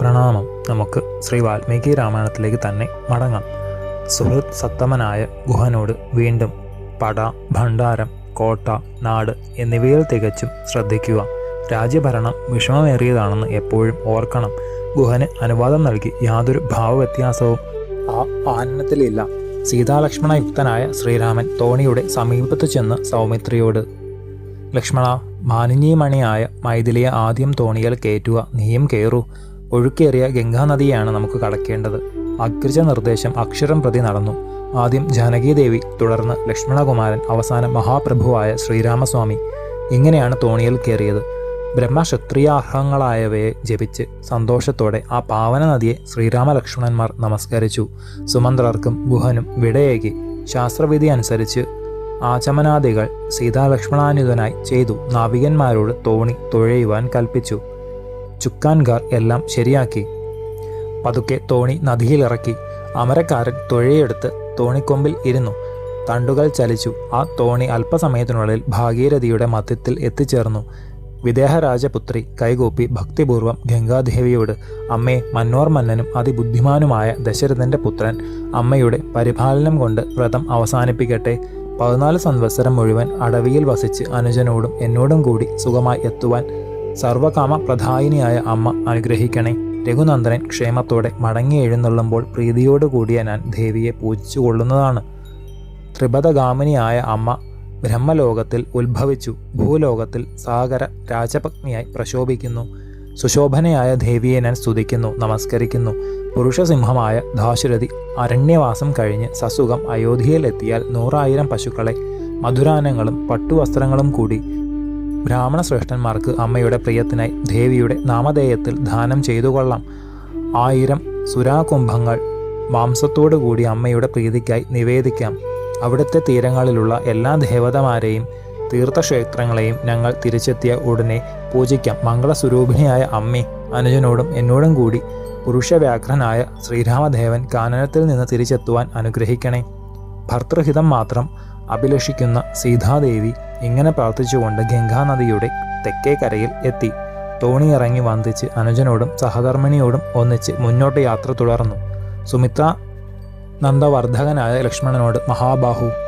പ്രണാമം. നമുക്ക് ശ്രീ വാൽമീകി രാമായണത്തിലേക്ക് തന്നെ മടങ്ങാം. സുഹൃത് സത്തമനായ ഗുഹനോട് വീണ്ടും പട ഭണ്ഡാരം കോട്ട നാട് എന്നിവയിൽ തികച്ചും ശ്രദ്ധിക്കുക. രാജ്യഭരണം വിഷമമേറിയതാണെന്ന് എപ്പോഴും ഓർക്കണം. ഗുഹന് അനുവാദം നൽകി യാതൊരു ഭാവവ്യത്യാസവും ആ ആനനത്തിലില്ല സീതാലക്ഷ്മണയുക്തനായ ശ്രീരാമൻ തോണിയുടെ സമീപത്ത് ചെന്ന് സൗമിത്രിയോട് ലക്ഷ്മണ മാലിന്യമണിയായ മൈഥിലിയെ ആദ്യം തോണിയിൽ കയറ്റുക. നീയും കയറൂ. ഒഴുക്കേറിയ ഗംഗാനദിയാണ് നമുക്ക് കടക്കേണ്ടത്. അഗ്രജ നിർദ്ദേശം അക്ഷരം പ്രതി നടന്നു. ആദ്യം ജാനകീദേവി തുടർന്ന് ലക്ഷ്മണകുമാരൻ അവസാനം മഹാപ്രഭുവായ ശ്രീരാമസ്വാമി. ഇങ്ങനെയാണ് തോണിയിൽ കയറിയത്. ബ്രഹ്മക്ഷത്രിയാർഹങ്ങളായവയെ ജപിച്ച് സന്തോഷത്തോടെ ആ പാവന നദിയെ ശ്രീരാമലക്ഷ്മണന്മാർ നമസ്കരിച്ചു. സുമന്ത്രർക്കും ഗുഹനും വിടയേകി. ശാസ്ത്രവിധി അനുസരിച്ച് ആചമനാദികൾ സീതാലക്ഷ്മണാനുതനായി ചെയ്തു നാവികന്മാരോട് തോണി തുഴയുവാൻ കൽപ്പിച്ചു. ചുക്കാൻകാർ എല്ലാം ശരിയാക്കി. പതുക്കെ തോണി നദിയിലിറക്കി. അമരക്കാരൻ തുഴയെടുത്ത് തോണിക്കൊമ്പിൽ ഇരുന്നു. തണ്ടുകൾ ചലിച്ചു. ആ തോണി അല്പസമയത്തിനുള്ളിൽ ഭാഗീരഥിയുടെ മധ്യത്തിൽ എത്തിച്ചേർന്നു. വിദേഹരാജപുത്രി കൈകൂപ്പി ഭക്തിപൂർവം ഗംഗാദേവിയോട് അമ്മേ മന്നോർ മന്നനും അതിബുദ്ധിമാനുമായ ദശരഥന്റെ പുത്രൻ അമ്മയുടെ പരിപാലനം കൊണ്ട് വ്രതം അവസാനിപ്പിക്കട്ടെ. പതിനാല് സംവത്സരം മുഴുവൻ അടവിയിൽ വസിച്ച് അനുജനോടും എന്നോടും കൂടി സുഖമായി എത്തുവാൻ സർവകാമ പ്രധായിനിയായ അമ്മ അനുഗ്രഹിക്കണേ. രഘുനന്ദനൻ ക്ഷേമത്തോടെ മടങ്ങി എഴുന്നള്ളുമ്പോൾ പ്രീതിയോടുകൂടിയ ഞാൻ ദേവിയെ പൂജിച്ചു കൊള്ളുന്നതാണ്. ത്രിപഥഗാമിനിയായ അമ്മ ബ്രഹ്മലോകത്തിൽ ഉത്ഭവിച്ചു. ഭൂലോകത്തിൽ സാഗര രാജപത്നിയായി പ്രശോഭിക്കുന്നു. സുശോഭനയായ ദേവിയെ ഞാൻ സ്തുതിക്കുന്നു നമസ്കരിക്കുന്നു. പുരുഷസിംഹമായ ദാശരഥി അരണ്യവാസം കഴിഞ്ഞ് സസുഖം അയോധ്യയിലെത്തിയാൽ നൂറായിരം പശുക്കളെ മധുരാനങ്ങളും പട്ടുവസ്ത്രങ്ങളും കൂടി ബ്രാഹ്മണ ശ്രേഷ്ഠന്മാർക്ക് അമ്മയുടെ പ്രിയത്തിനായി ദേവിയുടെ നാമധേയത്തിൽ ദാനം ചെയ്തു കൊള്ളാം ആയിരം സുരാകുംഭങ്ങൾ മാംസത്തോടു കൂടി അമ്മയുടെ പ്രീതിക്കായി നിവേദിക്കാം. അവിടുത്തെ തീരങ്ങളിലുള്ള എല്ലാ ദേവതമാരെയും തീർത്ഥക്ഷേത്രങ്ങളെയും ഞങ്ങൾ തിരിച്ചെത്തിയ ഉടനെ പൂജിക്കാം മംഗളസ്വരൂപിണിയായ അമ്മേ അനുജനോടും എന്നോടും കൂടി പുരുഷവ്യാഘ്രനായ ശ്രീരാമദേവൻ കാനനത്തിൽ നിന്ന് തിരിച്ചെത്തുവാൻ അനുഗ്രഹിക്കണേ. ഭർത്തൃഹിതം മാത്രം അഭിലഷിക്കുന്ന സീതാദേവി ഇങ്ങനെ പ്രാർത്ഥിച്ചുകൊണ്ട് ഗംഗാനദിയുടെ തെക്കേ കരയിൽ എത്തി. തോണിയിറങ്ങി വന്ദിച്ച് അനുജനോടും സഹധർമ്മിണിയോടും ഒന്നിച്ച് മുന്നോട്ട് യാത്ര തുടർന്നു. സുമിത്ര നന്ദവർദ്ധകനായ ലക്ഷ്മണനോട് മഹാബാഹു.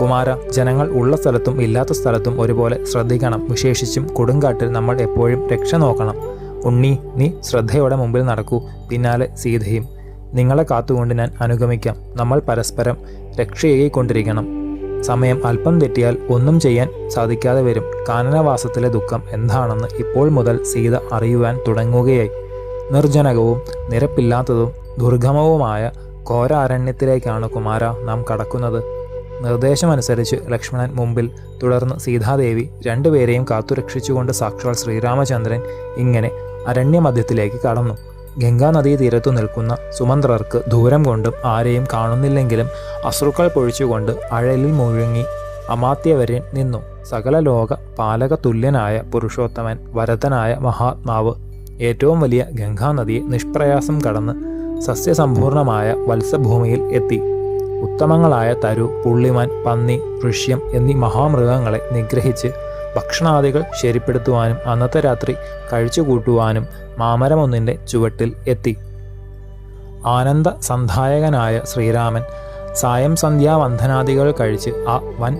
കുമാര ജനങ്ങൾ ഉള്ള സ്ഥലത്തും ഇല്ലാത്ത സ്ഥലത്തും ഒരുപോലെ ശ്രദ്ധിക്കണം. വിശേഷിച്ചും കൊടുങ്കാട്ടിൽ നമ്മൾ എപ്പോഴും രക്ഷ നോക്കണം. ഉണ്ണി നീ ശ്രദ്ധയോടെ മുമ്പിൽ നടക്കൂ. പിന്നാലെ സീതയും. നിങ്ങളെ കാത്തുകൊണ്ട് ഞാൻ അനുഗമിക്കാം. നമ്മൾ പരസ്പരം രക്ഷയേകൊണ്ടിരിക്കണം സമയം അല്പം തെറ്റിയാൽ ഒന്നും ചെയ്യാൻ സാധിക്കാതെ വരും. കാനനവാസത്തിലെ ദുഃഖം എന്താണെന്ന് ഇപ്പോൾ മുതൽ സീത അറിയുവാൻ തുടങ്ങുകയായി. നിർജനകവും നിരപ്പില്ലാത്തതും ദുർഗമവുമായ ഘോരാരണ്യത്തിലേക്കാണ് കുമാര നാം കടക്കുന്നത്. നിർദ്ദേശമനുസരിച്ച് ലക്ഷ്മണൻ മുമ്പിൽ തുടർന്ന് സീതാദേവി രണ്ടുപേരെയും കാത്തുരക്ഷിച്ചുകൊണ്ട് സാക്ഷാൽ ശ്രീരാമചന്ദ്രൻ ഇങ്ങനെ അരണ്യമധ്യത്തിലേക്ക് കടന്നു. ഗംഗാനദീ തീരത്തു നിൽക്കുന്ന സുമന്ത്രർക്ക് ദൂരം കൊണ്ടും ആരെയും കാണുന്നില്ലെങ്കിലും അശ്രുക്കൾ പൊഴിച്ചുകൊണ്ട് അഴലിൽ മുഴുങ്ങി അമാത്യവര്യൻ നിന്നു. സകല ലോക പാലക തുല്യനായ പുരുഷോത്തമൻ വരതനായ മഹാത്മാവ് ഏറ്റവും വലിയ ഗംഗാനദിയെ നിഷ്പ്രയാസം കടന്ന് സസ്യസമ്പൂർണമായ വത്സഭൂമിയിൽ എത്തി. ഉത്തമങ്ങളായ തരു പുള്ളിമാൻ പന്നി ഋഷ്യം എന്നീ മഹാമൃഗങ്ങളെ നിഗ്രഹിച്ച് ഭക്ഷണാദികൾ ശരിപ്പെടുത്തുവാനും അന്നത്തെ രാത്രി കഴിച്ചുകൂട്ടുവാനും മാമരമൊന്നിന്റെ ചുവട്ടിൽ എത്തി. ആനന്ദ സന്ധായകനായ ശ്രീരാമൻ സായം സന്ധ്യാവന്ധനാദികൾ കഴിച്ച് ആ വൻ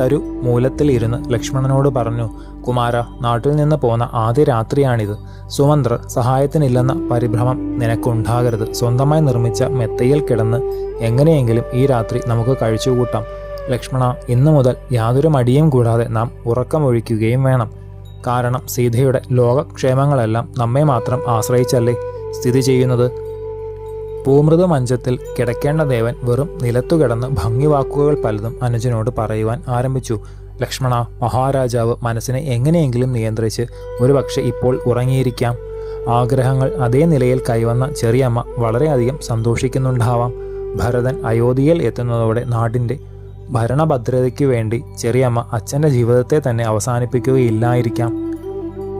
തരു മൂലത്തിൽ ഇരുന്ന് ലക്ഷ്മണനോട് പറഞ്ഞു കുമാര നാട്ടിൽ നിന്ന് പോന്ന ആദ്യ രാത്രിയാണിത്. സുമന്ത്രർ സഹായത്തിനില്ലെന്ന പരിഭ്രമം നിനക്കുണ്ടാകരുത്. സ്വന്തമായി നിർമ്മിച്ച മെത്തയിൽ കിടന്ന് എങ്ങനെയെങ്കിലും ഈ രാത്രി നമുക്ക് കഴിച്ചുകൂട്ടാം. ലക്ഷ്മണ ഇന്നു മുതൽ യാതൊരു മടിയും കൂടാതെ നാം ഉറക്കമൊഴിക്കുകയും വേണം. കാരണം സീതയുടെ ലോകക്ഷേമങ്ങളെല്ലാം നമ്മെ മാത്രം ആശ്രയിച്ചല്ലേ? സ്ഥിതി ചെയ്യുന്നത് പൂമൃത മഞ്ചത്തിൽ കിടക്കേണ്ട ദേവൻ വെറും നിലത്തു കിടന്ന് ഭംഗിവാക്കുകൾ പലതും അനുജനോട് പറയുവാൻ ആരംഭിച്ചു. ലക്ഷ്മണ മഹാരാജാവ് മനസ്സിനെ എങ്ങനെയെങ്കിലും നിയന്ത്രിച്ച് ഒരുപക്ഷെ ഇപ്പോൾ ഉറങ്ങിയിരിക്കാം. ആഗ്രഹങ്ങൾ അതേ നിലയിൽ കൈവന്ന ചെറിയമ്മ വളരെയധികം സന്തോഷിക്കുന്നുണ്ടാവാം. ഭരതൻ അയോധ്യയിൽ എത്തുന്നതോടെ നാടിന്റെ ഭരണഭദ്രതയ്ക്ക് വേണ്ടി ചെറിയമ്മ അച്ഛന്റെ ജീവിതത്തെ തന്നെ അവസാനിപ്പിക്കുകയില്ലായിരിക്കാം.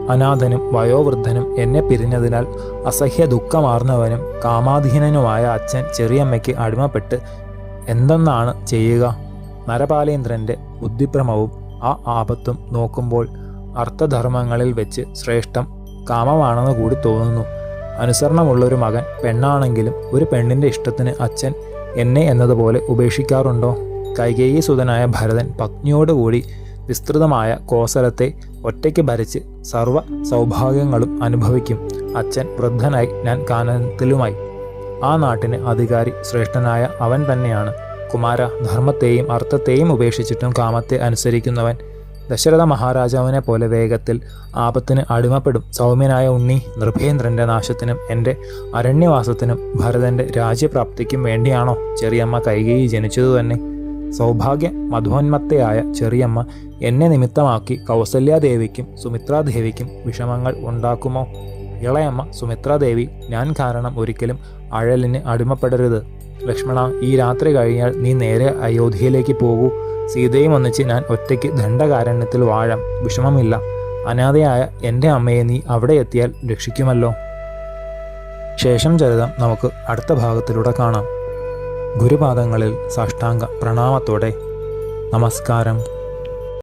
അനാഥനും വയോവൃദ്ധനും എന്നെ പിരിഞ്ഞതിനാൽ അസഹ്യ ദുഃഖമാർന്നവനും കാമാധീനനുമായ അച്ഛൻ ചെറിയമ്മയ്ക്ക് അടിമപ്പെട്ട് എന്തെന്നാണ് ചെയ്യുക? നരപാലേന്ദ്രന്റെ ബുദ്ധിഭ്രമവും ആ ആപത്തും നോക്കുമ്പോൾ അർത്ഥധർമ്മങ്ങളിൽ വെച്ച് ശ്രേഷ്ഠം കാമമാണെന്ന് കൂടി തോന്നുന്നു. അനുസരണമുള്ളൊരു മകൻ പെണ്ണാണെങ്കിലും ഒരു പെണ്ണിന്റെ ഇഷ്ടത്തിന് അച്ഛൻ എന്നെ എന്നതുപോലെ ഉപേക്ഷിക്കാറുണ്ടോ? കൈകേയി സുതനായ ഭരതൻ പത്നിയോടുകൂടി വിസ്തൃതമായ കോസലത്തെ ഒറ്റയ്ക്ക് ഭരിച്ച് സർവ സൗഭാഗ്യങ്ങളും അനുഭവിക്കും. അച്ഛൻ വൃദ്ധനായി ഞാൻ കാനനത്തിലുമായി. ആ നാട്ടിന് അധികാരി ശ്രേഷ്ഠനായ അവൻ തന്നെയാണ്. കുമാര ധർമ്മത്തെയും അർത്ഥത്തെയും ഉപേക്ഷിച്ചിട്ടും കാമത്തെ അനുസരിക്കുന്നവൻ ദശരഥ മഹാരാജാവിനെ പോലെ വേഗത്തിൽ ആപത്തിന് അടിമപ്പെടും. സൗമ്യനായ ഉണ്ണി നൃഭേന്ദ്രന്റെ നാശത്തിനും എന്റെ അരണ്യവാസത്തിനും ഭരതന്റെ രാജ്യപ്രാപ്തിക്കും വേണ്ടിയാണോ ചെറിയമ്മ കൈകേയി ജനിച്ചതു തന്നെ സൗഭാഗ്യ മധുവന്മത്തയായ ചെറിയമ്മ എന്നെ നിമിത്തമാക്കി കൗസല്യാദേവിക്കും സുമിത്രാദേവിക്കും വിഷമങ്ങൾ ഉണ്ടാക്കുമോ? ഇളയമ്മ സുമിത്രാദേവി ഞാൻ കാരണം ഒരിക്കലും അഴലിന് അടിമപ്പെടരുത്. ലക്ഷ്മണ ഈ രാത്രി കഴിഞ്ഞാൽ നീ നേരെ അയോധ്യയിലേക്ക് പോകൂ. സീതയും ഒന്നിച്ച് ഞാൻ ഒറ്റയ്ക്ക് ദണ്ഡകാരണ്യത്തിൽ വാഴാം. വിഷമമില്ല. അനാഥയായ എന്റെ അമ്മയെ നീ അവിടെ എത്തിയാൽ രക്ഷിക്കുമല്ലോ. ശേഷം ചരിതം നമുക്ക് അടുത്ത ഭാഗത്തിലൂടെ കാണാം. ഗുരുപാദങ്ങളിൽ സാഷ്ടാംഗ പ്രണാമത്തോടെ. നമസ്കാരം.